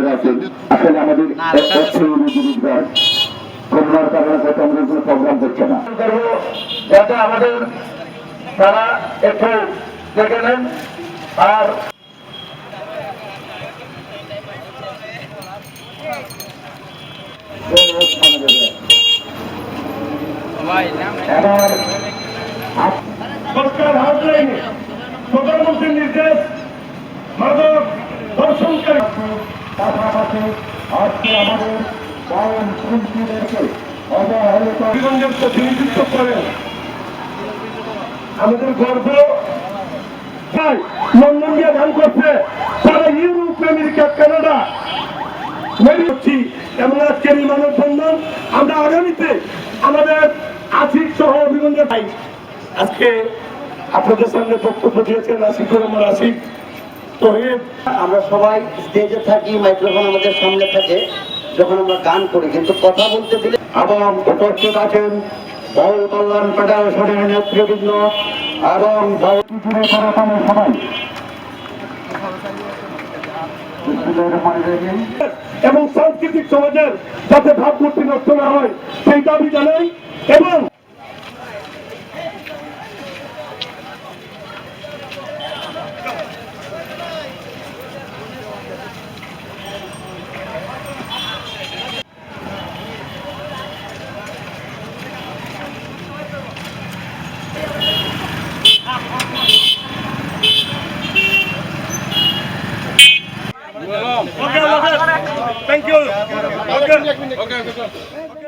আপনারা আছেন আসলে আমাদের রোজগার। করোনার কারণে হয়তো আমাদের কোনো প্রোগ্রাম করছে না। যাতে আমাদের তারা একটু দেখে নেন। আর সরকার হাউসলাইনে প্রধানমন্ত্রীর নির্দেশ মাদক দর্শনকারী। পাশাপাশি আজকে আমাদের বাউন শিল্পীদেরকে অবহেলিত প্রতিনিধিত্ব করেন আমাদের গর্ব লন্ডন দিয়ে ধান করছে তারা ইউরোপ আমেরিকা কানাডা। হচ্ছি এমন আজকের এই মানববন্ধন আমরা আগামীতে আমাদের আশিক সহ অভিগঞ্জের ভাই আজকে আপনাদের সামনে বক্তব্য দিয়েছেন আশিকুর রহমান আশিক। তহিদ আমরা সবাই স্টেজে থাকি মাইক্রোফোন আমাদের সামনে থাকে যখন আমরা গান করি। কিন্তু কথা বলতে দিলে এবং উপস্থিত আছেন বাউল কল্যাণ ফেডারেশনের নেতৃবৃন্দ এবং জুড়ে সবাই। এবং সাংস্কৃতিক সমাজের যাতে ভাবমূর্তি নষ্ট না হয় সেই দাবি জানাই এবং థ్యాంక్ యూ ఓకే